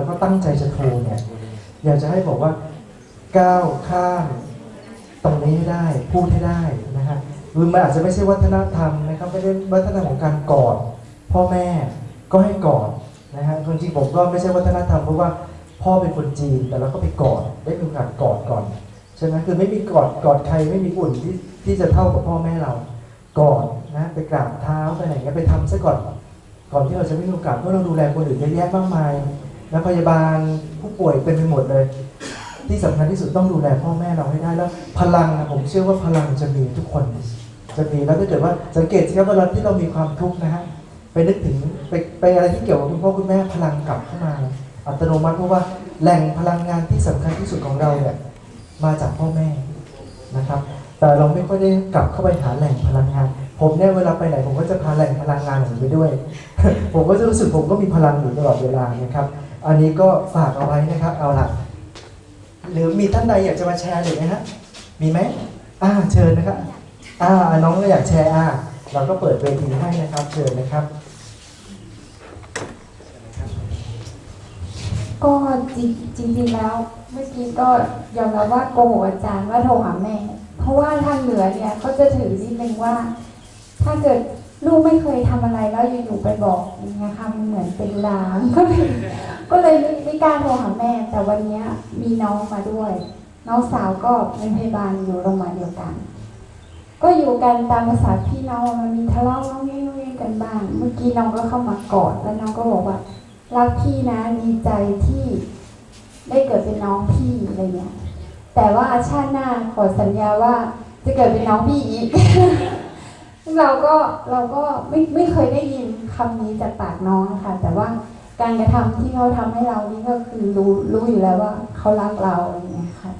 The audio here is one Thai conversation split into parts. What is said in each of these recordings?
แล้วก็ตั้งใจจะโทรเนี่ย อยากจะให้บอกว่าก้าวข้ามตรงนี้ให้ได้พูดให้ได้นะฮะหรือมันอาจจะไม่ใช่วัฒนธรรมนะครับไม่ได้วัฒนธรรมของการกอดพ่อแม่ก็ให้กอดนะฮะจริงๆผมก็ไม่ใช่วัฒนธรรมเพราะว่าพ่อเป็นคนจีนแต่เราก็ไปกอดได้มีโอกาสกอดก่อนใช่ไหมคือไม่มีกอดกอดใครไม่มีอุ่นที่ที่จะเท่ากับพ่อแม่เรากอดนะไปกราบเท้าไปไหนเงี้ยไปทำซะก่อนก่อนที่เราจะไม่มีโอกาสเพราะเราดูแลคนอื่นเยอะแยะมากมาย นะพยาบาลผู้ป่วยเป็นไปหมดเลย ที่สำคัญที่สุดต้องดูแลพ่อแม่เราให้ได้แล้ว พลังนะผมเชื่อว่าพลังจะมีทุกคน จะมีแล้วถ้าเกิดว่าสังเกตสิครับเวลาที่เรามีความทุกข์นะฮะไปนึกถึงไปไปอะไรที่เกี่ยวกับคุณพ่อคุณแม่พลังกลับเข้ามาอัตโนมัติเพราะว่าแหล่งพลังงานที่สำคัญที่สุดของเราเนี่ยมาจากพ่อแม่นะครับ แต่เราไม่ค่อยได้กลับเข้าไปหาแหล่งพลังงาน ผมเนี่ยเวลาไปไหนผมก็จะพาแหล่งพลังงานผมไปด้วย ผมก็จะรู้สึกผมก็มีพลังอยู่ตลอดเวลานะครับ อันนี้ก็ฝากเอาไว้นะครับ เอาล่ะหรือมีท่านใดอยากจะมาแชร์หรือไหมฮะมีไหมอ่าเชิญนะครับอ่าน้องก็อยากแชร์อ่าเราก็เปิดเวทีให้นะครับ เชิญนะครับ ก็จริงจริงๆแล้วเมื่อกี้ก็ยอมรับว่าโกหกอาจารย์ว่าโทรหาแม่ เพราะว่าทางเหนือเนี่ยก็จะถือนิดนึงว่า ถ้าเกิด ลูกไม่เคยทำอะไรแล้วอยู่ๆไปบอกอย่างเงี้ยค่ะมันเหมือนเป็นลางก็เลยก็เลยไม่กล้าโทรหาแม่ แต่วันเนี้ยมีน้องมาด้วย น้องสาวก็เป็นพยาบาลอยู่โรงพยาบาลเดียวกัน ก็อยู่กันตามภาษาพี่น้องมันมีทะเลาะน้องเงี้ยน้องเงี้ยกันบ้าง เมื่อกี้น้องก็เข้ามากอดแล้วน้องก็บอกว่ารักพี่นะดีใจที่ได้เกิดเป็นน้องพี่อะไรเงี้ยแต่ว่าชาติหน้าขอสัญญาว่าจะเกิดเป็นน้องพี่อีก เราก็เราก็ไม่ไม่เคยได้ยินคำนี้จากปากน้องค่ะ แต่ว่าการกระทำที่เขาทำให้เรานี่ก็คือรู้รู้อยู่แล้วว่าเขารักเราอะไรเงี้ยค่ะ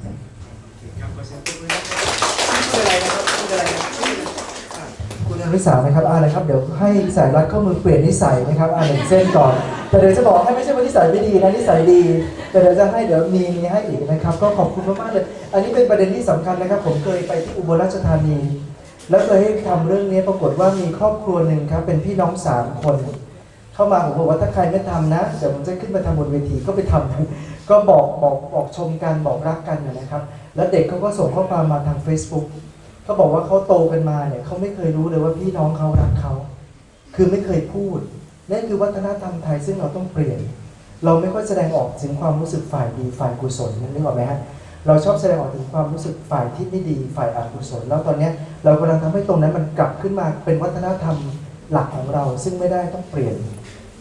ครับขอเสียงปรบมือนะครับชื่ออะไรนะครับชื่ออะไรนะครับชื่ออะคุณอริสานะครับอ่าเลยครับ เดี๋ยวให้สายรัดข้อมือเปลี่ยนนิสัยนะครับอ่านเส้นก่อน แต่เดี๋ยวจะบอกให้ไม่ใช่ว่านิสัยไม่ดีนะนิสัยดี แต่เดี๋ยวจะให้เดี๋ยวมีมีให้อีกนะครับ ก็ขอบคุณมากๆเลย อันนี้เป็นประเด็นที่สำคัญนะครับ ผมเคยไปที่อุบลราชธานี แล้วเคยให้ทำเรื่องนี้ปรากฏว่ามีครอบครัวหนึ่งครับ เป็นพี่น้องสามคน เข้ามาผมบอกว่าถ้าใครไม่ทำนะเดี๋ยวผมจะขึ้นมาทำบนเวทีก็ไปทำก็บอกบอกบอกชมกันบอกรักกันนะครับ แล้วเด็กเขาก็ส่งข้อความมาทาง Facebook เขาบอกว่าเขาโตกันมาเนี่ยเขาไม่เคยรู้เลยว่าพี่น้องเขารักเขาคือไม่เคยพูดนั่นคือวัฒนธรรมไทยซึ่งเราต้องเปลี่ยน เราไม่ค่อยแสดงออกถึงความรู้สึกฝ่ายดีฝ่ายกุศลนั่นนึกออกไหมฮะ เราชอบแสดงออกถึงความรู้สึกฝ่ายที่ไม่ดีฝ่ายอกุศลแล้วตอนนี้เรากำลังทำให้ตรงนั้นมันกลับขึ้นมาเป็นวัฒนธรรมหลักของเราซึ่งไม่ได้ต้องเปลี่ยน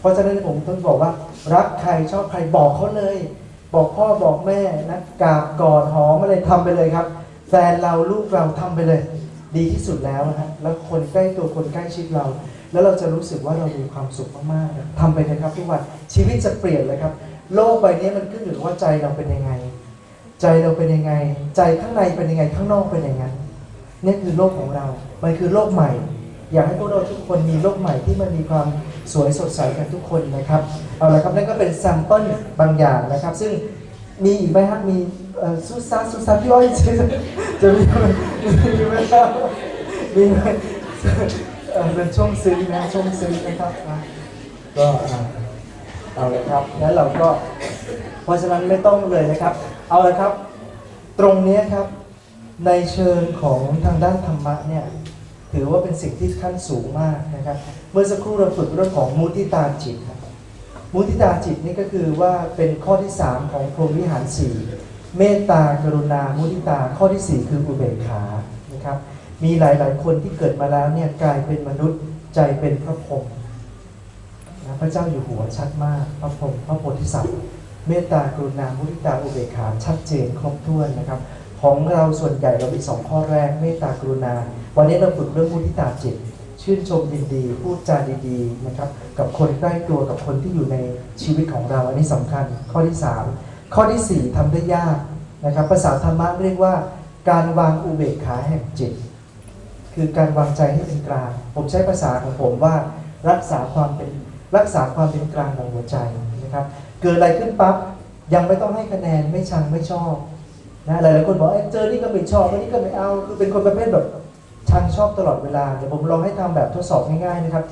เพราะฉะนั้นผมต้องบอกว่ารักใครชอบใครบอกเขาเลย บอกพ่อบอกแม่นะกราบกอดหอมอะไรทำไปเลยครับแฟนเราลูกเราทำไปเลย ดีที่สุดแล้วนะฮะแล้วคนใกล้ตัวคนใกล้ชิดเรา แล้วเราจะรู้สึกว่าเรามีความสุขมากๆนะทำไปเลยครับทุกวันชีวิตจะเปลี่ยนเลยครับ โลกใบนี้มันขึ้นอยู่กับว่าใจเราเป็นยังไง ใจเราเป็นยังไง ใจข้างในเป็นยังไงข้างนอกเป็นอย่างนั้นนี่คือโลกของเรา มันคือโลกใหม่ อยากให้พวกเราทุกคนมีโลกใหม่ที่มันมีความสวยสดใสกันทุกคนนะครับเอาละครับนั่นก็เป็นแซมเปิลบางอย่างนะครับ ซึ่งมีอีกไหมครับมีซูซาซูซาพี่อ้อยจะจะมีมีไหมครับมีไหมเออเป็นช่วงซื้อนะช่วงซื้อนะครับก็เอาเลยครับงั้นเราก็เพราะฉะนั้นไม่ต้องเลยนะครับ เอาละครับ ตรงนี้ครับ ในเชิงของทางด้านธรรมะเนี่ยถือว่าเป็นสิ่งที่ขั้นสูงมากนะครับ เมื่อสักครู่เราฝึกเรื่องของมุติตาจิตครับมุติตาจิตนี่ก็คือว่าเป็นข้อที่ 3 ของพรหมวิหารสี่เมตตากรุณามุติตาข้อที่ 4 คืออุเบกขานะครับ มีหลายๆ คนที่เกิดมาแล้วเนี่ยกลายเป็นมนุษย์ใจเป็นพระพรหมนะพระเจ้าอยู่หัวชัดมาก พระพรหมพระโพธิสัตว์ เมตตากรุณามุทิตาอุเบกขาชัดเจนครบถ้วนนะครับ ของเราส่วนใหญ่เรามีสองข้อแรกเมตตากรุณา วันนี้เราฝึกเรื่องมุทิตาจิต ชื่นชมยินดีพูดจาดีๆนะครับกับคนใกล้ตัวกับคนที่อยู่ในชีวิตของเราอันนี้สำคัญ ข้อที่ 3 ข้อทีสี่4ทำได้ยากนะครับภาษาธรรมะเรียกว่า การวางอุเบกขาแห่งจิต คือการวางใจให้เป็นกลาง ผมใช้ภาษาของผมว่ารักษาความเป็นรักษาความเป็นกลางของหัวใจนะครับ เกิดอะไรขึ้นปั๊บยังไม่ต้องให้คะแนนไม่ชังไม่ชอบนะหลายๆคนบอกเจอนี่ก็ไม่ชอบนนี้ก็ไม่เอาคือเป็นคนประเภทแบบชังชอบตลอดเวลาเดี๋ยวผมลองให้ทำแบบทดสอบง่ายๆนะครับ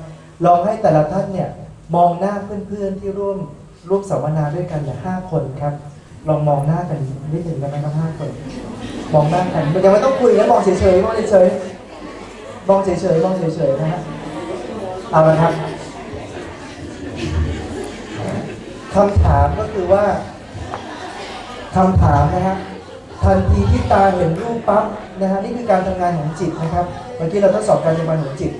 ลองให้แต่ละท่านเนี่ยมองหน้าเพื่อนๆที่ร่วมร่วมสัมมนาด้วยกันเนี่ยห้าคนครับ ลองมองหน้ากันนิดหนึ่งได้ไหมครับห้าคน มองหน้ากันยังไม่ต้องคุยนะมองเฉยๆมองเฉยๆมองเฉยๆมองเฉยๆนะฮะเอาละครับ คำถามก็คือว่าคำถามนะฮะทันทีที่ตาเห็นรูปปั๊บนะฮะนี่คือการทำงานของจิตนะครับเมื่อกี้เราทดสอบการทำงานของจิต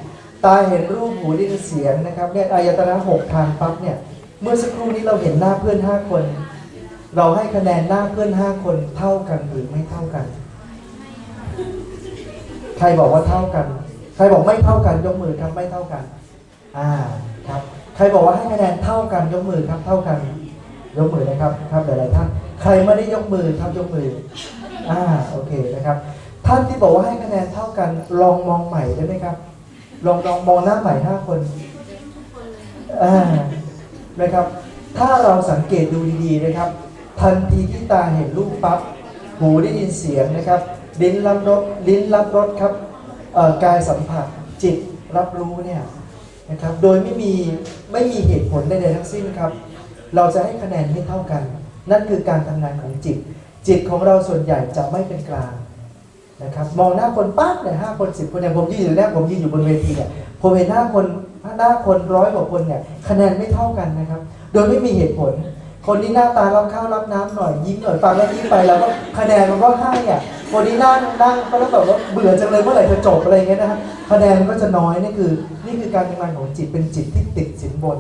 ตาเห็นรูปหูได้ยินเสียงนะครับเนี่ยอายตนะหกทางปั๊บเนี่ยเมื่อสักครู่นี้เราเห็นหน้าเพื่อนห้าคน เราให้คะแนนหน้าเพื่อนห้าคนเท่ากันหรือไม่เท่ากัน ใครบอกว่าเท่ากัน ใครบอกไม่เท่ากันยกมือครับไม่เท่ากัน อ่าครับ ครบอกว่าให้คะแนนเท่ากันยกมือครับเท่ากัน ยกมือนะครับครับหลายๆท่านใครไม่ได้ยกมือครับยกมืออ่าโอเคนะครับ ท่านที่บอกว่าให้คะแนนเท่ากัน ลองมองใหม่ได้ไหมครับ ลองลองมองหน้าใหม่ห้าคนอ่านะครับ ถ้าเราสังเกตดูดีๆนะครับ ทันทีที่ตาเห็นรูปปั๊บหูได้ยินเสียงนะครับลิ้นรับรสลิ้นรับรสครับกายสัมผัสจิตรับรู้เนี่ย นะครับ โดยไม่มีไม่มีเหตุผลใดๆทั้งสิ้นครับ เราจะให้คะแนนไม่เท่ากัน นั่นคือการทำงานของจิต จิตของเราส่วนใหญ่จะไม่เป็นกลางนะครับ มองหน้าคนปั๊บเนี่ยห้าคนสิบคนเนี่ยผมยืนอยู่เนี่ยผมยืนอยู่บนเวทีเนี่ยผมเห็นหน้าคนหน้าคนร้อยกว่าคนเนี่ยคะแนนไม่เท่ากันนะครับ โดยไม่มีเหตุผล คนนี้หน้าตารับข้าวรับน้ำหน่อยยิ้มหน่อยฟังแล้วยิ้มไปแล้วก็คะแนนมันก็ให้อะ คนนี้นั่งนั่งก็แล้วแบบว่าเบื่อจังเลยเมื่อไหร่จะจบอะไรเงี้ยนะฮะคะแนนก็จะน้อยนี่คือ นี่คือการทำงานของจิตเป็นจิตที่ติดสินบน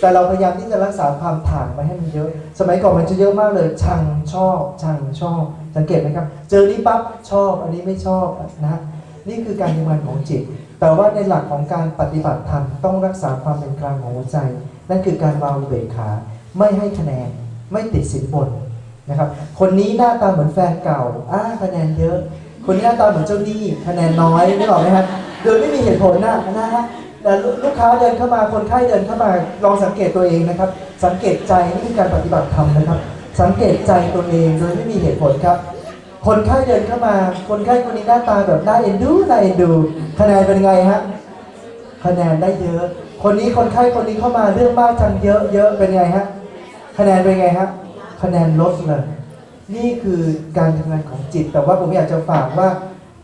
แต่เราพยายามที่จะรักษาความถ่างไว้ให้มันเยอะ สมัยก่อนมันจะเยอะมากเลย ชังชอบชังชอบ สังเกตไหมครับ เจอนี่ปั๊บชอบ อันนี้ไม่ชอบนะนี่คือการทำงานของจิต แต่ว่าในหลักของการปฏิบัติธรรมต้องรักษาความเป็นกลางของหัวใจ นั่นคือการวางเบกขาไม่ให้คะแนนไม่ติดสินบน นะครับ คนนี้หน้าตาเหมือนแฟนเก่าอ่าคะแนนเยอะ คนนี้หน้าตาเหมือนเจ้าหนี้คะแนนน้อยนึกออกไหมครับโดยไม่มีเหตุผลนะนะฮะแต่ลูกค้าเดินเข้ามาคนไข้เดินเข้ามาลองสังเกตตัวเองนะครับ สังเกตใจนี่คือการปฏิบัติธรรมนะครับ สังเกตใจตัวเองโดยไม่มีเหตุผลครับ คนไข้เดินเข้ามา คนไข้คนนี้หน้าตาแบบน่าเอ็นดูน่าเอ็นดูคะแนนเป็นไงฮะคะแนนได้เยอะ คนนี้คนไข้คนนี้เข้ามาเรื่องมากจังเยอะเยอะเป็นไงฮะคะแนนเป็นไงฮะ คะแนนลดเลยนี่คือการทำงานของจิต แต่ว่าผมอยากจะฝากว่า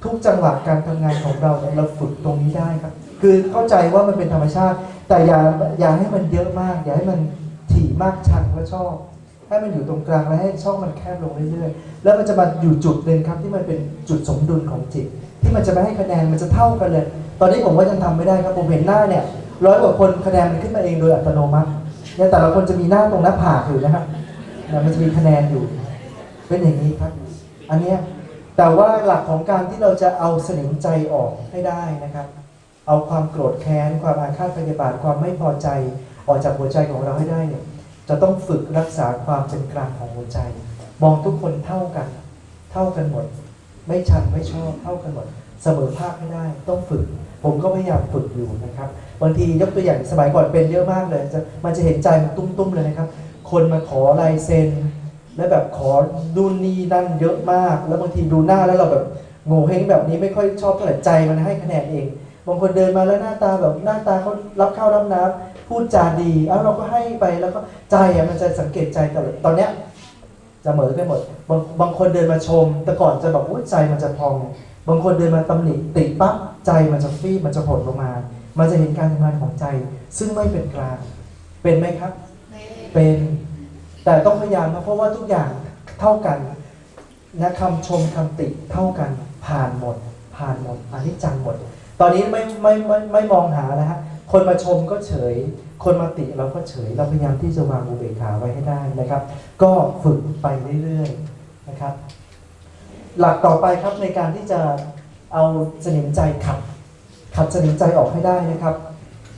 ทุกจังหวะการทำงานของเราเนี่ยเราฝึกตรงนี้ได้ครับ คือเข้าใจว่ามันเป็นธรรมชาติ แต่อย่าอย่าให้มันเยอะมาก อย่าให้มันถี่มากชังและชอบให้มันอยู่ตรงกลางและให้ช่องมันแคบลงเรื่อยๆ แล้วมันจะมาอยู่จุดหนึ่งครับที่มันเป็นจุดสมดุลของจิต ที่มันจะไม่ให้คะแนนมันจะเท่ากันเลย ตอนนี้ผมว่ายังทำไม่ได้ครับผมเห็นหน้าเนี่ยร้อยกว่าคนคะแนนมันขึ้นมาเองโดยอัตโนมัติเนี่ยแต่ละคนจะมีหน้าตรงหน้าผากอยู่นะครับ มันจะมีคะแนนอยู่ เป็นอย่างนี้ครับ อันเนี้ยแต่ว่าหลักของการที่เราจะเอาสนิมใจออกให้ได้นะครับ เอาความโกรธแค้น ความอาฆาตพยาบาทความไม่พอใจออกจากหัวใจของเราให้ได้เนี่ย จะต้องฝึกรักษาความเป็นกลางของหัวใจ มองทุกคนเท่ากัน เท่ากันหมด ไม่ชันไม่ชอบเท่ากันหมด เสมอภาคให้ได้ ต้องฝึก ผมก็พยายามฝึกอยู่นะครับ บางทียกตัวอย่างสมัยก่อนเป็นเยอะมากเลยจะมันจะเห็นใจมันตุ้มๆเลยนะครับ คนมาขอลายเซ็น แล้วแบบขอดูนี่นั่นเยอะมาก แล้วบางทีดูหน้าแล้วเราแบบโง่เฮงแบบนี้ไม่ค่อยชอบเท่าไหร่ใจมันให้คะแนนเอง บางคนเดินมาแล้วหน้าตาแบบหน้าตาเขารับข้าวรับน้ำพูดจาดีเอ้าเราก็ให้ไปแล้วก็ใจอะมันจะสังเกตใจตลอดตอนเนี้ยจะเหมือไปหมดบางบางคนเดินมาชม แต่ก่อนจะแบบอุ้ยใจมันจะพอง บางคนเดินมาตำหนิติปั๊บใจมันจะฟีบมันจะหดลงมา มันจะเห็นการทำงานของใจ ซึ่งไม่เป็นกลางเป็นไหมครับ เป็น แต่ต้องพยายามนะเพราะว่าทุกอย่างเท่ากันนะคำชมคำติเท่ากัน ผ่านหมด ผ่านหมดอันนี้จังหมด ตอนนี้ไม่ไม่ไม่ไม่มองหาแล้วฮะคนมาชมก็เฉย คนมาติเราก็เฉย เราพยายามที่จะวางอุเบกขาไว้ให้ได้นะครับ ก็ฝึกไปเรื่อยๆนะครับ หลักต่อไปครับในการที่จะเอาสนิมใจขับขับสนิมใจออกให้ได้นะครับ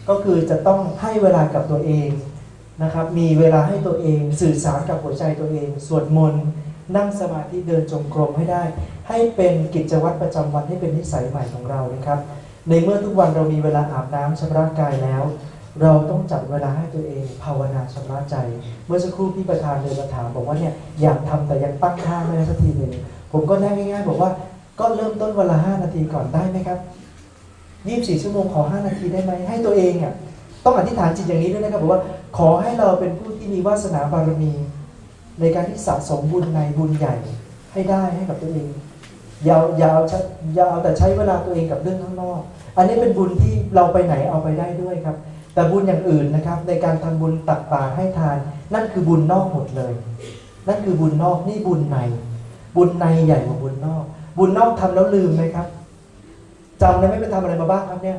ก็คือจะต้องให้เวลากับตัวเอง นะครับ มีเวลาให้ตัวเองสื่อสารกับหัวใจตัวเอง สวดมนต์นั่งสมาธิเดินจงกรมให้ได้ ให้เป็นกิจวัตรประจำวันให้เป็นนิสัยใหม่ของเรานะครับ ในเมื่อทุกวันเรามีเวลาอาบน้ำชำระกายแล้ว เราต้องจัดเวลาให้ตัวเอง ภาวนาชำระใจ เมื่อสักครู่พี่ประธานเดินมาถามบอกว่าเนี่ยอยากทำแต่ยังตั้งค่าไม่ได้สักทีหนึ่งผมก็แน่ง่ายๆ บอกว่าก็เริ่มต้นเวลา5นาทีก่อนได้ไหมครับ24 ชั่วโมงขอ 5 นาทีได้ไหมให้ตัวเองอะ ต้องอธิษฐานจิตอย่างนี้ด้วยนะครับบอกว่าขอให้เราเป็นผู้ที่มีวาสนาบารมี ในการที่สะสมบุญในบุญใหญ่ให้ได้ให้กับตัวเองอยาอยาวอยาวแต่ใช้เวลาตัวเองกับเรื่องข้างนอก อันนี้เป็นบุญที่เราไปไหนเอาไปได้ด้วยครับ แต่บุญอย่างอื่นนะครับ ในการทำบุญตักบาตรให้ทาน นั่นคือบุญนอกหมดเลย นั่นคือบุญนอกนี่บุญใน บุญในใหญ่กว่าบุญนอก บุญนอกทำแล้วลืมไหมครับจำได้ไหมไปทำอะไรมาบ้างครับเนี่ย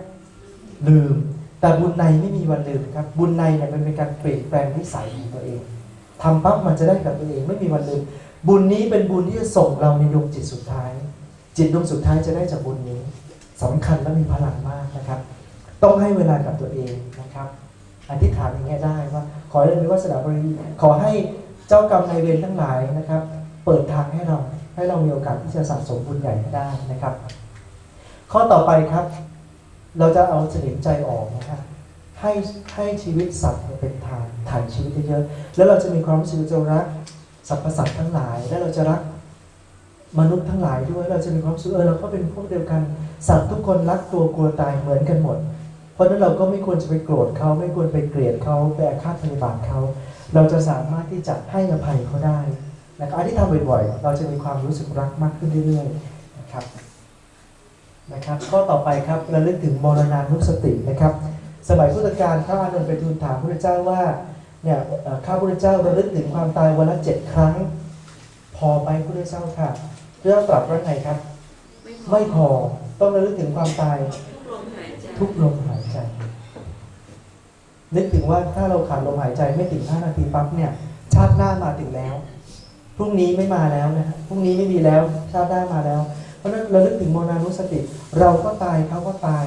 ลืม แต่บุญในไม่มีวันลืมครับ บุญในเนี่ยมันเป็นการเปลี่ยนแปลงนิสัยของตัวเองทำปั๊บมันจะได้กับตัวเองไม่มีวันลืม บุญนี้เป็นบุญที่จะส่งเราในดวงจิตสุดท้าย จิตดวงสุดท้ายจะได้จากบุญนี้สำคัญและมีพลังมากนะครับ ต้องให้เวลากับตัวเองนะครับอธิษฐานอย่างเงี้ได้ว่า ขอให้เรามีวาสนาบรมีขอให้เจ้ากรรมนายเวรทั้งหลายนะครับ เปิดทางให้เราให้เรามีโอกาสที่จะสะสมบุญใหญ่ให้ได้นะครับ ข้อต่อไปครับ เราจะเอาสนิมใจออกนะครับให้ให้ชีวิตสัตว์เป็นทานถ่ายชีวิตเยอะๆแล้วเราจะมีความรู้สึกจะรักสรรพสัตว์ทั้งหลาย และเราจะรักมนุษย์ทั้งหลายด้วยเราจะมีความรู้สึกเออเราก็เป็นพวกเดียวกัน สัตว์ทุกคนรักตัวกลัวตายเหมือนกันหมด เพราะฉะนั้นเราก็ไม่ควรจะไปโกรธเขาไม่ควรไปเกลียดเขาไปอาฆาตพยาบาทเขาเราจะสามารถที่จะให้อภัยเขาได้นะครับอันที่ทำบ่อยๆ เราจะมีความรู้สึกรักมากขึ้นเรื่อยๆนะครับ นะครับข้อต่อไปครับระลึกถึงมรณานุสตินะครับ สมัยพุทธกาลข้าอานนท์ไปทูลถามพระเจ้าว่าเนี่ยเอ่อข้าพระเจ้าระลึกถึงความตายวันละเจ็ดครั้ง พอไหมพระเจ้าค่ะพระเจ้าตรัสว่าไงครับ ไม่พอต้องระลึกถึงความตายทุกลมหายใจ นึกถึงว่าถ้าเราขาดลมหายใจไม่ถึง5นาทีปั๊บเนี่ยชาติหน้ามาถึงแล้ว พรุ่งนี้ไม่มาแล้วนะฮะพรุ่งนี้ไม่มีแล้ว ชาติหน้ามาแล้ว เพราะฉะนั้นเราลึกถึงโมนานุสติ เราก็ตายเขาก็ตาย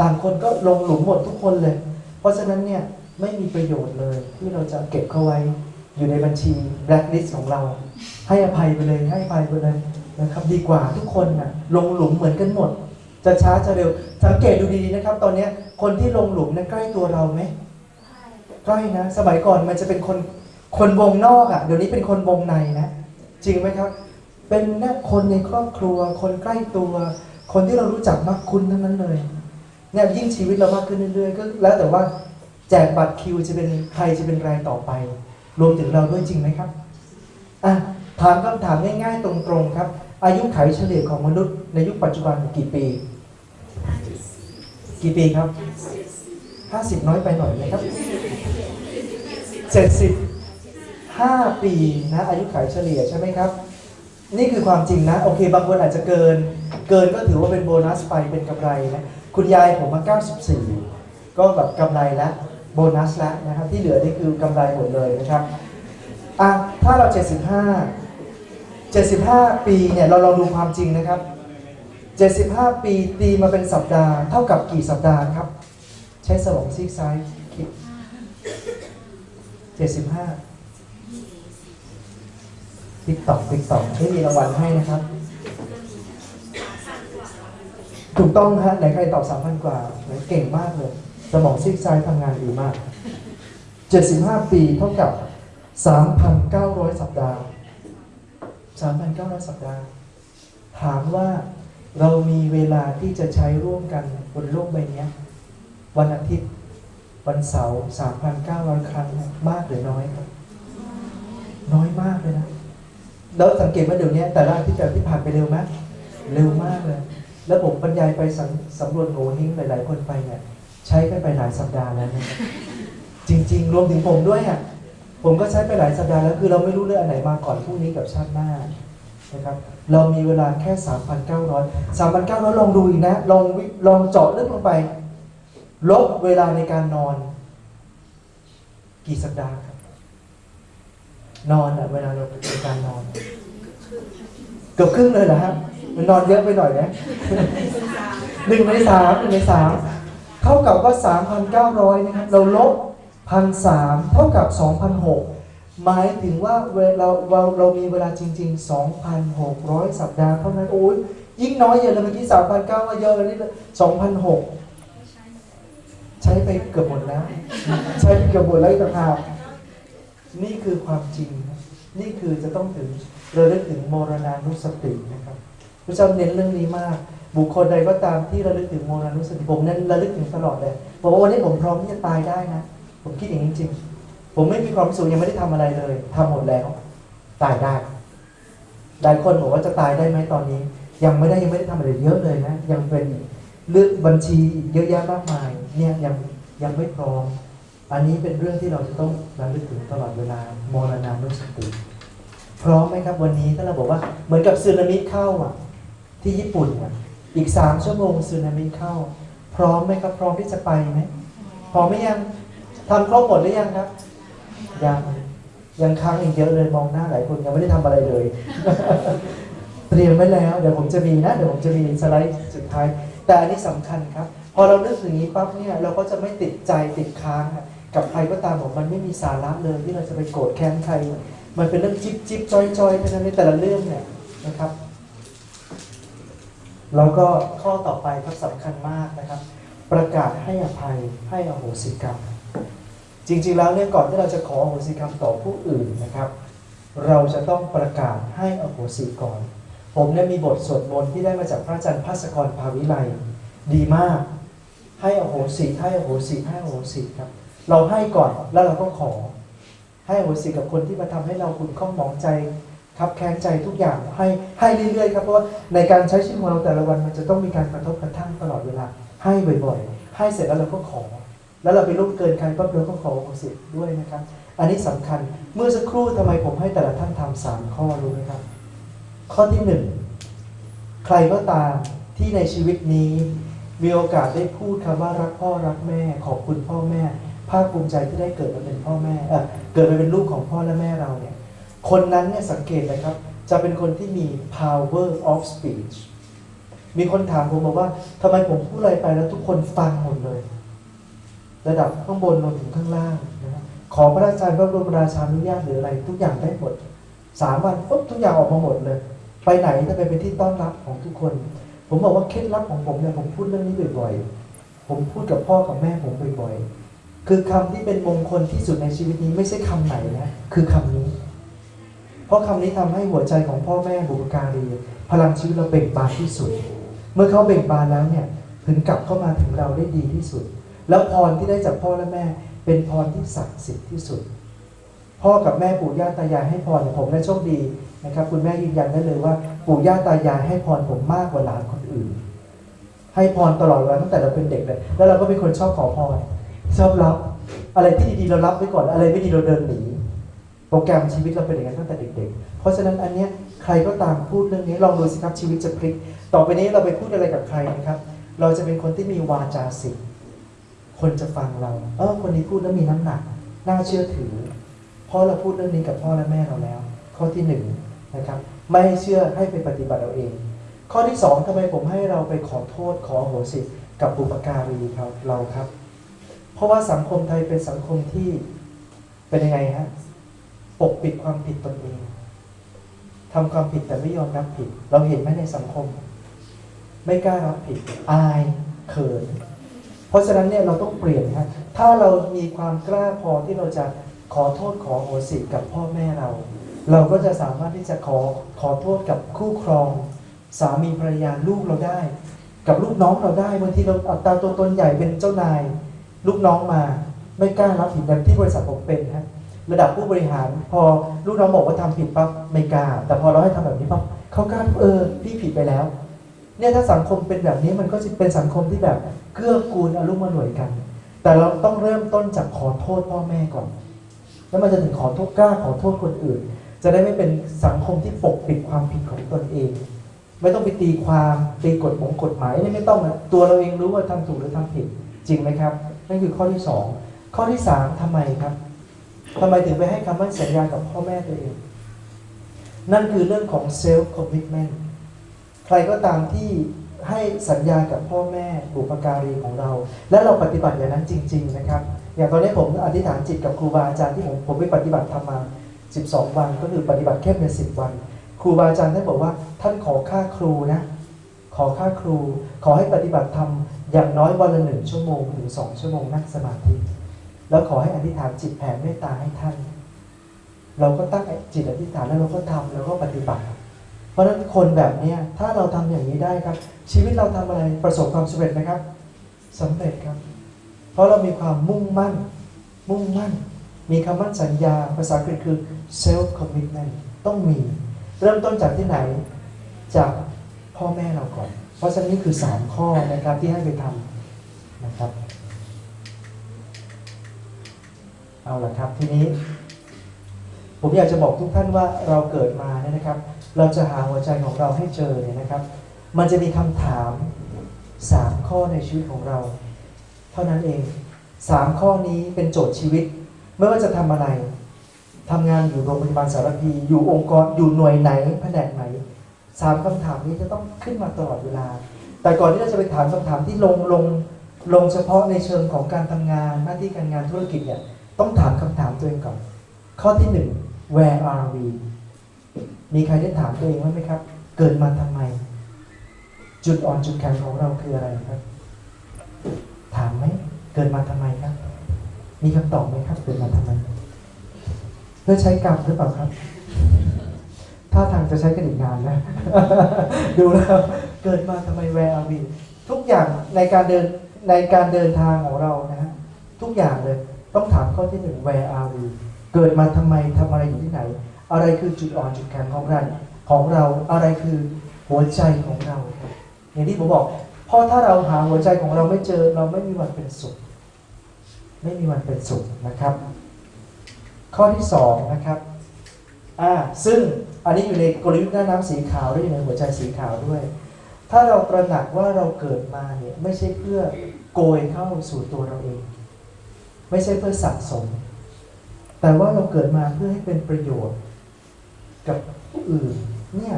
ต่างคนก็ลงหลุมหมดทุกคนเลย เพราะฉะนั้นเนี่ยไม่มีประโยชน์เลยที่เราจะเก็บเขาไว้อยู่ในบัญชีแบล็คลิสต์ของเรา ให้อภัยไปเลยให้อภัยไปเลยนะครับ ดีกว่าทุกคนนะ่ะลงหลุมเหมือนกันหมด จะช้าจะเร็ว สังเกตดูดีๆนะครับ ตอนเนี้ยคนที่ลงหลุมนั้นใกล้ตัวเราไหมใกล้นะ สมัยก่อนมันจะเป็นคนคนวงนอกอะ่ะเดี๋ยวนี้เป็นคนวงในนะ จริงไหมครับ เป็นนะคนในครอบครัว คนใกล้ตัว คนที่เรารู้จักมักคุ้นทั้งนั้นเลยเนี่ยยิ่งชีวิตเรามากขึ้นเรื่อยๆก็แล้วแต่ว่าแจกบัตรคิวจะเป็นใครจะเป็นรายต่อไป รวมถึงเราด้วยจริงไหมครับอะถามคำถามง่ายๆตรงๆครับ อายุไขเฉลี่ยของมนุษย์ในยุคปัจจุบันกี่ปี กี่ปีครับ 50 น้อยไปหน่อยไหมครับ 75 ปีนะอายุขัยเฉลี่ยใช่ไหมครับ นี่คือความจริงนะ โอเค บางคนอาจจะเกิน เกินก็ถือว่าเป็นโบนัสไปเป็นกำไรนะคุณยายผมมา 94 ก็แบบกำไรแล้วโบนัสแล้วนะครับ ที่เหลือนี่คือกำไรหมดเลยนะครับอะถ้าเรา 75 75 ปีเนี่ยเราลองดูความจริงนะครับ 75 ปีตีมาเป็นสัปดาห์เท่ากับกี่สัปดาห์ครับ ใช้สมองซีกซ้ายคิด75 ติ๊กตอกติ๊กตอกไม่มีรางวัลให้นะครับ ถูกต้องฮะไหนใครตอบ3,000กว่าไหนเก่งมากเลย สมองซีกซ้ายทำงานดีมาก 75 ปีเท่ากับ 3,900 สัปดาห์ 3,900 สัปดาห์ ถามว่าเรามีเวลาที่จะใช้ร่วมกันบนโลกใบนี้วันอาทิตย์ วันเสาร์3,900 ครั้งมากหรือน้อยครับ น้อยมากเลยนะ แล้วสังเกตว่าเดี๋ยวนี้แต่ละอาทิตย์แต่ที่ผ่านไปเร็วไหมเร็วมากเลย แล้วผมบรรยายไปสำสำรวจโง่หิ้งหลาย ๆ คนไปเนี่ยใช้กันไปหลายสัปดาห์แล้วนะจริง ๆ รวมถึงผมด้วยอะผมก็ใช้ไปหลายสัปดาห์แล้วคือเราไม่รู้เรื่องอันไหนมาก่อนพรุ่งนี้กับชาติหน้านะครับเรามีเวลาแค่ 3,900 3,900 ลองดูอีกนะลองวิลองเจาะลึกลงไป ลบเวลาในการนอน กี่สัปดาห์ครับ นอนอะเวลาเราในการนอนเกือบครึ่งเลยเหรอฮะมันนอนเยอะไปหน่อยนะหนึ่งในสามหนึ่งในสามเท่ากับว่า 3,900 นะครับ เราลบพันสามเท่ากับ2,006หมายถึงว่าเวลาเราเราเรามีเวลาจริง ๆ 2,600 สัปดาห์เท่านั้นโอ้ยยิ่งน้อยเยอะเลยเมื่อกี้ 3,900มาเยอะเลยนี่2,006ใช้ไปเกือบหมดแล้ว ใช้ไปเกือบหมดแล้วอีกต่างหาก นี่คือความจริงนะนี่คือจะต้องถึงเราเลึกถึงโมรณานุสตินะครับพระเจ้าเน้นเรื่องนี้มาก บุคคลใดก็ตามที่ระลึกถึงโมรณานุสติผมเน้นระลึกถึงตลอดเลยบอกว่าวันนี้ผมพร้อมที่จะตายได้นะผมคิดอย่างนี้จริงผมไม่มีความสึกยังไม่ได้ทำอะไรเลยทำหมดแล้ว ตายได้หลายคนบอกว่าจะตายได้ไหมตอนนี้ ยังไม่ได้ยังไม่ได้ทำอะไรเยอะเลยนะ ยังเป็นเรื่องบัญชีเยอะแยะมากมาย เนี่ยยังยังไม่พร้อม อันนี้เป็นเรื่องที่เราจะต้องระลึกถึงตลอดเวลามรณานุสติพร้อมไหมครับวันนี้ถ้าเราบอกว่าเหมือนกับสึนามิเข้าอะ ที่ญี่ปุ่นอะอีกสามชั่วโมงสึนามิเข้า พร้อมไหมครับ พร้อมที่จะไปไหมพร้อมไหมยังทำครบหมดหรือยังครับ ยังยังค้างอีกเยอะเลยมองหน้าหลายคนยังไม่ได้ทำอะไรเลย เตรียมไว้แล้ว เดี๋ยวผมจะมีนะ เดี๋ยวผมจะมีสไลด์สุดท้าย แต่อันนี้สำคัญครับ พอเรานึกถึงนี้ปั๊บเนี่ยเราก็จะไม่ติดใจติดค้างอะ กับใครก็ตามบอกมันไม่มีสาระเลยที่เราจะไปโกรธแค้นใคร มันเป็นเรื่องจิ๊บจิ๊บจอยจอยเท่านั้นในแต่ละเรื่องเนี่ยนะครับ แล้วก็ข้อต่อไปครับสำคัญมากนะครับ ประกาศให้อภัยให้อโหสิกรรม จริงๆแล้วเนี่ยก่อนที่เราจะขออโหสิกรรมต่อผู้อื่นนะครับ เราจะต้องประกาศให้อโหสิก่อน ผมเนี่ยมีบทสวดมนต์ที่ได้มาจากพระอาจารย์ภัสกรภาวิไลดีมาก ให้อโหสิให้อโหสิให้อโหสิครับ เราให้ก่อนแล้วเราก็ขอ ให้อโหสิกับคนที่มาทำให้เราขุ่นข้องมองใจครับแค้นใจทุกอย่างให้ให้เรื่อยๆครับเพราะว่าในการใช้ชีวิตของเราแต่ละวันมันจะต้องมีการกระทบกระทั่งตลอดเวลา ให้บ่อยๆ ให้เสร็จแล้วเราก็ขอ แล้วเราไปล่วงเกินใครปั๊บเราก็ขออโหสิด้วยนะครับ อันนี้สำคัญเมื่อสักครู่ทำไมผมให้แต่ละท่านทำสามข้อรู้ไหมครับ ข้อที่หนึ่งใครก็ตามที่ในชีวิตนี้มีโอกาสได้พูดคำว่ารักพ่อรักแม่ ขอบคุณพ่อแม่ ภาคภูมิใจที่ได้เกิดมาเป็นพ่อแม่เออเกิดมาเป็นลูกของพ่อและแม่เราเนี่ยคนนั้นเนี่ยสังเกตนะครับ จะเป็นคนที่มี power of speech มีคนถามผมบอกว่าทำไมผมพูดอะไรไปแล้วทุกคนฟังหมดเลย ระดับข้างบนลงถึงข้างล่างนะขอพระราชทาพระบรมราชานุญาตหรืออะไร ทุกอย่างได้หมดสามวันปุ๊บทุกอย่างออกมาหมดเลย ไปไหนจะไปเป็นที่ต้อนรับของทุกคน ผมบอกว่าเคล็ดลับของผมเนี่ยผมพูดเรื่องนี้บ่อยๆ ผมพูดกับพ่อกับแม่ผมบ่อยๆ คือคำที่เป็นมงคลที่สุดในชีวิตนี้ไม่ใช่คำไหนนะ คือคำนี้ เพราะคำนี้ทำให้หัวใจของพ่อแม่บุพการีพลังชีวิตเราเบ่งบานที่สุด เมื่อเขาเบ่งบานแล้วเนี่ยถึงกลับเข้ามาถึงเราได้ดีที่สุด แล้วพรที่ได้จากพ่อและแม่ เป็นพรที่ศักดิ์สิทธิ์ที่สุด พ่อกับแม่ปู่ย่าตายายให้พรผมได้โชคดีนะครับ คุณแม่ยืนยันได้เลยว่า ปู่ย่าตายายให้พรผมมากกว่าหลานคนอื่น ให้พรตลอดเวลาตั้งแต่เราเป็นเด็กเลยแล้วเราก็เป็นคนชอบขอพร ชอบรับ อะไรที่ดีๆเรารับไว้ก่อนอะไรไม่ดีเราเดินหนีโปรแกรมชีวิตเราเป็นอย่างนั้นตั้งแต่เด็ก ๆ เพราะฉะนั้นอันเนี้ยใครก็ตามพูดเรื่องนี้ลองดูสิครับชีวิตจะพลิก ต่อไปนี้เราไปพูดอะไรกับใครนะครับ เราจะเป็นคนที่มีวาจาสิทธิ์คนจะฟังเรา เออคนนี้พูดแล้วมีน้ำหนัก น่าเชื่อถือ เพราะเราพูดเรื่องนี้กับพ่อและแม่เราแล้ว ข้อที่หนึ่งนะครับ ไม่เชื่อให้ไปปฏิบัติเอาเอง ข้อที่สองทำไมผมให้เราไปขอโทษขอโหสิกับบุปการีเขาเราครับ ราะว่าสังคมไทยเป็นสังคมที่เป็นยังไงฮะปกปิดความผิดตนเองทำความผิดแต่ไม่ยอมรับผิด เราเห็นไหมในสังคม ไม่กล้ารับผิด อายเขิน เพราะฉะนั้นเนี่ยเราต้องเปลี่ยนครับถ้าเรามีความกล้าพอที่เราจะขอโทษขอโหสิกับพ่อแม่เรา เราก็จะสามารถที่จะขอขอโทษกับคู่ครอง สามีภรรยาลูกเราได้ กับลูกน้องเราได้บางทีเราอัตราตัวตนใหญ่เป็นเจ้านาย ลูกน้องมาไม่กล้ารับผิดแบบที่บริษัทผมเป็นฮะระดับผู้บริหาร พอลูกน้องบอกว่าทำผิดปั๊บไม่กล้า แต่พอเราให้ทำแบบนี้ปั๊บเขากล้าเออพี่ผิดไปแล้ว เนี่ยถ้าสังคมเป็นแบบนี้มันก็จะเป็นสังคมที่แบบเกื้อกูลอารมณ์มาหน่วยกัน แต่เราต้องเริ่มต้นจากขอโทษพ่อแม่ก่อน แล้วมันจะถึงขอโทษกล้าขอโทษคนอื่น จะได้ไม่เป็นสังคมที่ปกปิดความผิดของตนเอง ไม่ต้องไปตีความตีกฎหมงกฎหมายไม่ต้องนะตัวเราเองรู้ว่าทำถูกหรือทำผิดจริงไหมครับ นั่นคือข้อที่สองข้อที่สามทำไมครับทำไมถึงไปให้คำมั่นสัญญากับพ่อแม่ตัวเอง นั่นคือเรื่องของ self commitment ใครก็ตามที่ให้สัญญากับพ่อแม่บุปการีของเรา และเราปฏิบัติอย่างนั้นจริง ๆ นะครับ อย่างตอนนี้ผมอธิษฐานจิตกับครูบาอาจารย์ที่ผมผมไปปฏิบัติทำมา 12 วัน ก็คือปฏิบัติแค่เข้มใน10 วัน ครูบาอาจารย์ท่านบอกว่าท่านขอค่าครูนะ อค่าครู ขอให้ปฏิบัติธรรมอย่างน้อยวันละหนึ่งชั่วโมงถึงสองชั่วโมงนั่งสมาธิ แล้วขอให้อธิษฐานจิตแผ่เมตตาให้ท่าน เราก็ตั้งจิตอธิษฐานแล้วเราก็ทำแล้วก็ปฏิบัติ เพราะฉะนั้นคนแบบเนี้ถ้าเราทำอย่างนี้ได้ครับ ชีวิตเราทำอะไรประสบความสำเร็จไหมครับสำเร็จครับ เพราะราะเรามีความมุ่งมั่น มุ่งมั่น มีคำมั่นสัญญาภาษาอังกฤษคือ self commitment ต้องมี เริ่มต้นจากที่ไหนจาก พ่อแม่เราก่อน เพราะฉะนั้นนี่คือ 3 ข้อนะครับที่ให้ไปทำนะครับ เอาละครับทีนี้ ผมอยากจะบอกทุกท่านว่าเราเกิดมาเนี่ยนะครับ เราจะหาหัวใจของเราให้เจอเนี่ยนะครับ มันจะมีคำถาม3ข้อในชีวิตของเรา เท่านั้นเอง3ข้อนี้เป็นโจทย์ชีวิต ไม่ว่าจะทำอะไรทำงานอยู่โรงพยาบาลสารพีอยู่องค์กรอยู่หน่วยไหนแผนกไหน สามคำถามนี้จะต้องขึ้นมาตลอดเวลา แต่ก่อนที่เราจะไปถามคำถามที่ลงลงลงเฉพาะในเชิงของการทำงานหน้าที่การงานธุรกิจเนี่ยต้องถามคำถามตัวเองก่อน ข้อที่หนึ่ง where are we มีใครได้ถามตัวเองไหมครับ เกิดมาทำไม จุดอ่อนจุดแข็งของเราคืออะไรครับ ถามไหมเกิดมาทำไมครับ มีคำตอบไหมครับ เกิดมาทำไม เพื่อใช้กรรมหรือเปล่าครับ ถ้าทางจะใช้กันอีกนานนะ ดูแล้วเกิดมาทำไม where are we ทุกอย่างในการเดินในการเดินทางของเรานะฮะทุกอย่างเลยต้องถามข้อที่หนึ่ง where are we เกิดมาทำไมทำอะไรอยู่ที่ไหน อะไรคือจุดอ่อนจุดแข็งของเราของเราอะไรคือหัวใจของเรา อย่างที่ผมบอกเพราะถ้าเราหาหัวใจของเราไม่เจอเราไม่มีวันเป็นสุข ไม่มีวันเป็นสุขนะครับ ข้อที่สองนะครับอ่าซึ่ง อันนี้อยู่ในกลยุทธ์หน้าน้ำสีขาวด้วยในหัวใจสีขาวด้วย ถ้าเราตระหนักว่าเราเกิดมาเนี่ยไม่ใช่เพื่อโกยเข้าสู่ตัวเราเอง ไม่ใช่เพื่อสะสม แต่ว่าเราเกิดมาเพื่อให้เป็นประโยชน์ กับผู้อื่นเนี่ย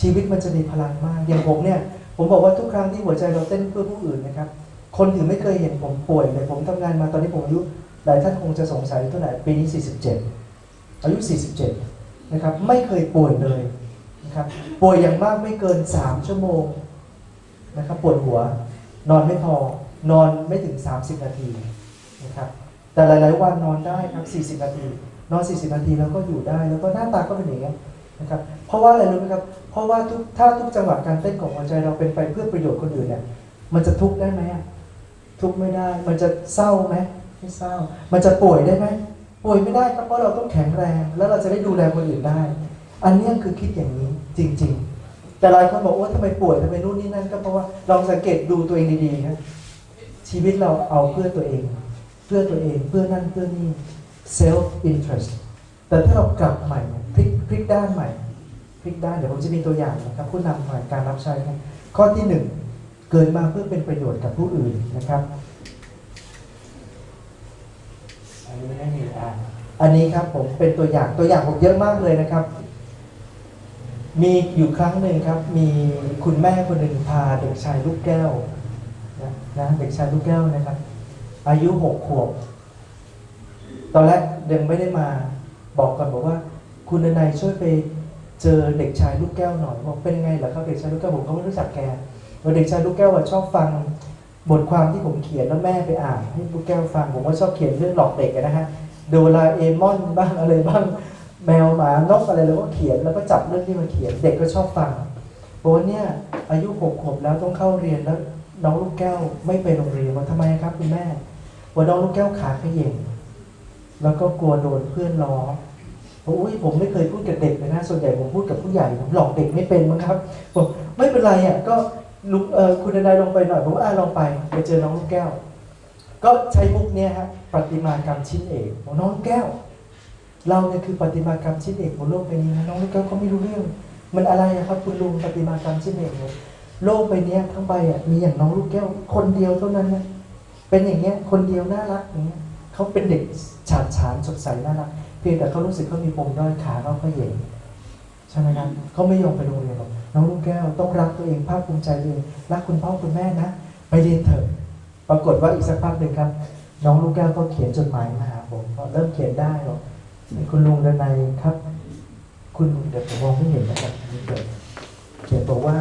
ชีวิตมันจะมีพลังมาก อย่างผมเนี่ย ผมบอกว่าทุกครั้งที่หัวใจเราเต้นเพื่อผู้อื่นนะครับ คนอื่นไม่เคยเห็นผมป่วยเลยผมทำงานมาตอนนี้ผมอายุหลายท่านคงจะสงสัยเท่าไหร่ปีนี้ 47 อายุ 47 นะครับ ไม่เคยป่วยเลยนะครับป่วยอย่างมากไม่เกิน 3 ชั่วโมงนะครับปวดหัวนอนไม่พอนอนไม่ถึง 30 นาทีนะครับแต่หลาย ๆ วันนอนได้ครับ40 นาที นอน 40 นาทีแล้วก็อยู่ได้ แล้วก็หน้าตาก็เป็นอย่างนี้นะครับเพราะว่าอะไรรู้ไหมครับเพราะว่าทุกถ้าทุกจังหวะการเต้นของหัวใจเราเป็นไปเพื่อประโยชน์คนอื่นเนี่ยมันจะทุกข์ได้ไหมทุกข์ไม่ได้ มันจะเศร้าไหมไม่เศร้า มันจะป่วยได้ไหม ป่วยไม่ได้ครับเพราะเราต้องแข็งแรง แล้วเราจะได้ดูแลคนอื่นได้ อันนี้คือคิดอย่างนี้จริง ๆ แต่หลายคนบอกว่าทำไมป่วยทำไมนู่นนี่นั่นก็เพราะว่าลองสังเกตดูตัวเองดีๆครับชีวิตเราเอาเพื่อตัวเอง เพื่อตัวเองเพื่อนั่นเพื่อนี่ self interest แต่ถ้าเรากลับใหม่พลิกพลิกด้านใหม่พลิกด้านเดี๋ยวผมจะมีตัวอย่างนะครับผู้นำผ่านการรับใช้นะข้อที่หนึ่งเกิดมาเพื่อเป็นประโยชน์กับผู้อื่นนะครับ อันนี้ไม่มีอ่าอันนี้ครับผมเป็นตัวอย่างตัวอย่างผมเยอะมากเลยนะครับ มีอยู่ครั้งหนึ่งครับ มีคุณแม่คนหนึ่งพาเด็กชายลูกแก้วนะนะเด็กชายลูกแก้วนะครับ อายุหกขวบ ตอนแรกยังไม่ได้มาบอกก่อนบอกว่า คุณนายช่วยไปเจอเด็กชายลูกแก้วหน่อยบอกเป็นไงเหรอครับเด็กชายลูกแก้วผมก็ไม่รู้จักแกว่าเด็กชายลูกแก้วชอบฟัง บทความที่ผมเขียนแล้วแม่ไปอ่านให้ลูกแก้วฟังผมว่าชอบเขียนเรื่องหลอกเด็กนะฮะโดราเอมอนบ้างอะไรบ้างแมวหมานกอะไรแล้วก็เขียนแล้วก็จับเรื่องที่มันเขียนเด็กก็ชอบฟังบอกว่าเนี่ยอายุหกขวบแล้วต้องเข้าเรียนแล้วน้องลูกแก้วไม่ไปโรงเรียนว่าทำไมครับคุณแม่ว่าน้องลูกแก้วขาขย่งแล้วก็กลัวโดนเพื่อนล้อบอกอุ้ยผมไม่เคยพูดกับเด็กเลยนะส่วนใหญ่ผมพูดกับผู้ใหญ่ผมหลอกเด็กไม่เป็นมั้งครับบอกไม่เป็นไรอะก็ ลุกเออคุณนายลงไปหน่อยผมว่าอ่าลองไปไปเจอน้องลูกแก้ว ก็ใช้มุกเนี้ยฮะประติมากรรมชิ้นเอกบอกน้องแก้ว เราเนี่ยคือประติมากรรมชิ้นเอกบนโลกใบนี้นะน้องลูกแก้วเขาไม่รู้เรื่อง มันอะไรครับ คุณลุงประติมากรรมชิ้นเอกเนี่ยโลกใบนี้ทั้งใบอะมีอย่างน้องลูกแก้ว คนเดียวเท่านั้นนะเป็นอย่างเงี้ยคนเดียวน่ารักอย่างเงี้ยเขาเป็นเด็กฉาดฉานสดใสน่ารักเพียงแต่เขารู้สึกเขามีปมด้อยขาเขาก็เหย่ ช่ไหมครับเขาไม่ยอมไปโรงเรียนหรอกน้องลูกแก้วต้องรักตัวเองภาคภูมิใจตัวเองรักคุณพ่อคุณแม่นะ ไปเรียนเถอะปรากฏว่าอีกสักพักหนึ่งครับ น้องลูกแก้วก็เขียนจดหมายมาหาผมพอเริ่มเขียนได้หรอกคุณลุงดนัยครับ คุณเดี๋ยวผมมองไม่เห็นนะครับนี่เกิดเขียนบอกว่า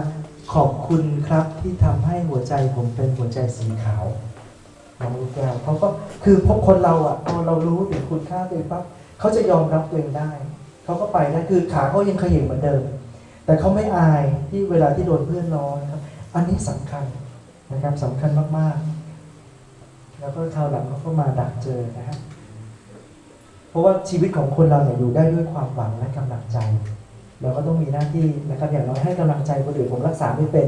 ขอบคุณครับที่ทำให้หัวใจผมเป็นหัวใจสีขาวน้องลูกแก้วเขาก็คือพวกคนเราอะพอเรารู้ถึงคุณค่าตัวเองปั๊บเขาจะยอมรับตัวเองได้ เขาก็ไปได้คือขาเขายังขย่งเหมือนเดิม แต่เขาไม่อายที่เวลาที่โดนเพื่อนล้อนะครับ อันนี้สำคัญนะครับสำคัญมากๆ แล้วก็คราวหลังเขาก็มาดักเจอนะฮะเพราะว่าชีวิตของคนเราเนี่ยอยู่ได้ด้วยความหวังและกำลังใจ เราก็ต้องมีหน้าที่นะครับ อย่างน้อยให้กำลังใจคนอื่นผมรักษาไม่เป็น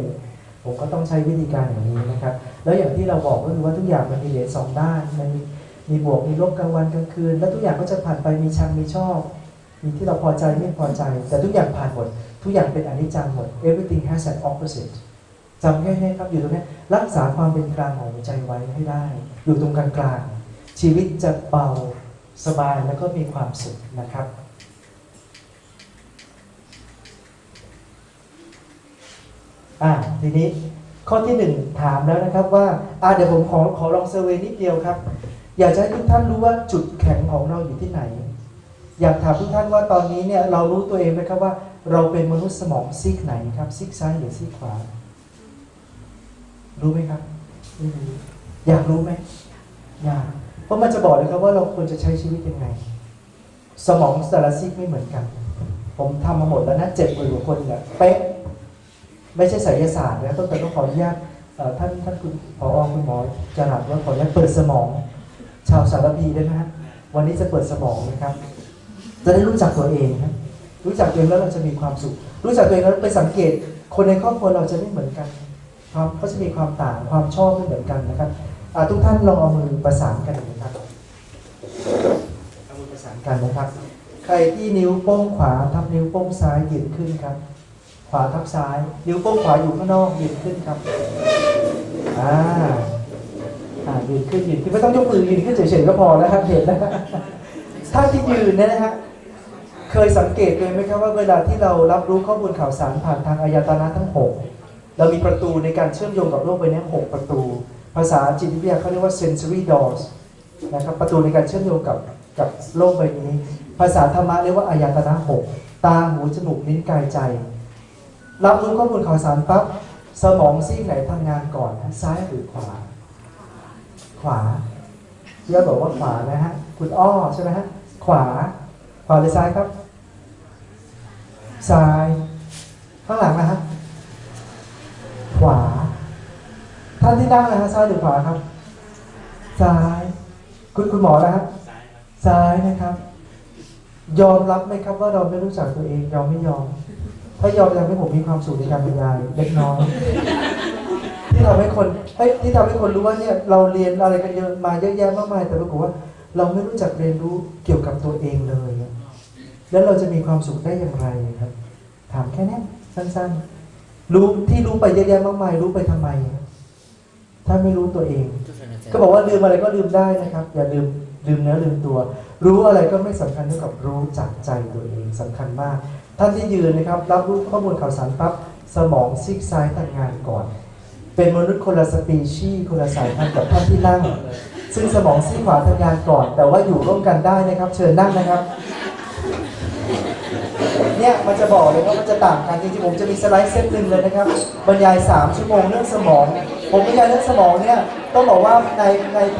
ผมก็ต้องใช้วิธีการอย่างนี้นะครับ แล้วอย่างที่เราบอกก็คือว่าทุกอย่างมันมีเหรียญสองด้านมันมีมีบวกมีลบกลางวันกลางคืน แล้วทุกอย่างก็จะผ่านไปมีชังมีชอบ มีที่เราพอใจไม่พอใจ แต่ทุกอย่างผ่านหมด ทุกอย่างเป็นอนิจจังหมด everything has an opposite จำแค่นี้ครับอยู่ตรงนี้รักษาความเป็นกลางของหัวใจไว้ให้ได้ อยู่ตรงกลางกลางชีวิตจะเบาสบายแล้วก็มีความสุขนะครับอ่าทีนี้ข้อที่หนึ่งถามแล้วนะครับว่าอ่าเดี๋ยวผมขอขอลองเซอร์เวยนิดเดียวครับ อยากจะให้ทุกท่านรู้ว่าจุดแข็งของเราอยู่ที่ไหน อยากถามทุกท่านว่าตอนนี้เนี่ยเรารู้ตัวเองไหมครับว่า เราเป็นมนุษย์สมองซีกไหนครับซีกซ้ายหรือซีกขวา รู้ไหมครับไม่รู้อยากรู้ไหมอยากเพราะมันจะบอกเลยครับว่าเราควรจะใช้ชีวิตยังไง สมองแต่ละซีกไม่เหมือนกัน ผมทำมาหมดแล้วนะเจ็ดหมื่นกว่าคนเนี่ยเป๊ะไม่ใช่ไสยศาสตร์นะต้องแต่ต้องขออนุญาตเอ่อท่านท่านคุณผอคุณหมอจรัสว่าขออนุญาตเปิดสมอง ชาวสารพีได้ไหมฮะวันนี้จะเปิดสมองนะครับ จะได้รู้จักตัวเองครับรู้จักตัวเองแล้วเราจะมีความสุข รู้จักตัวเองแล้วไปสังเกต คนในครอบครัวเราจะไม่เหมือนกันความเขาจะมีความต่างความชอบไม่เหมือนกันนะครับทุกท่านลองเอามือประสานกันนะครับเอามือประสานกันนะครับ ใครที่นิ้วโป้งขวาทับนิ้วโป้งซ้ายยืนขึ้นครับ ขวาทับซ้าย นิ้วโป้งขวาอยู่ข้างนอกยืนขึ้นครับอ่าอ่ายืนขึ้นยืนขึ้นไม่ต้องยกมือยืนขึ้นเฉยๆก็พอแล้วครับเห็นนะท่านที่ยืนเนี่ยนะฮะ เคยสังเกตเลยไหมครับว่าเวลาที่เรารับรู้ข้อมูลข่าวสารผ่านทางอายตนะทั้งหกเรามีประตูในการเชื่อมโยงกับโลกใบนี้หกประตู ภาษาจิตวิทยาเขาเรียกว่า sensory doors นะครับประตูในการเชื่อมโยงกับกับโลกใบนี้ ภาษาธรรมะเรียกว่าอายตนะหกตาหูจมูกลิ้นกายใจ รับรู้ข้อมูลข่าวสารปั๊บสมองซีกไหนทำงานก่อนฮะซ้ายหรือขวา ขวาเยอบอกว่าขวานะฮะคุณอ้อใช่ไหมฮะขวาขวาหรือซ้ายครับ ซ้าย ข้างหลังนะฮะขวา ท่านที่นั่งนะฮะซ้ายหรือขวาครับ ซ้าย คุณคุณหมอนะฮะซ้ายนะครับ ยอมรับไหมครับว่าเราไม่รู้จักตัวเองยอมไม่ยอม ถ้ายอมทำให้ผมมีความสุขในการบรรยายเล็กน้อยที่ทำให้คนเฮ้ยที่ทำให้คนรู้ว่าเนี่ยเราเรียนอะไรกันเยอะมาเยอะแยะมากมาย แต่ปรากฏว่า เราไม่รู้จักเรียนรู้เกี่ยวกับตัวเองเลยอะ แล้วเราจะมีความสุขได้อย่างไรครับ ถามแค่นี้สั้นๆ รู้ที่รู้ไปเยอะแยะมากมายรู้ไปทำไม ถ้าไม่รู้ตัวเอง ก็บอกว่าลืมอะไรก็ลืมได้นะครับ อย่าลืมลืมเนื้อลืมตัว รู้อะไรก็ไม่สำคัญเท่ากับรู้จักใจตัวเองสำคัญมาก ท่านที่ยืนนะครับ รับรู้ข้อมูลข่าวสารปั๊บสมองซีกซ้ายทำงานก่อน เป็นมนุษย์คนละสปีชีส์คนละสายพันธุ์กับท่านที่นั่งซึ่งสมองซีกขวาทำงานก่อน แต่ว่าอยู่ร่วมกันได้นะครับ เชิญนั่งนะครับ เนี่ยมันจะบอกเลยว่ามันจะต่างกันจริงๆผมจะมีสไลด์เซตหนึ่งเลยนะครับบรรยาย 3 ชั่วโมงเรื่องสมอง ผมบรรยายเรื่องสมองเนี่ยต้องบอกว่าในในแพทย์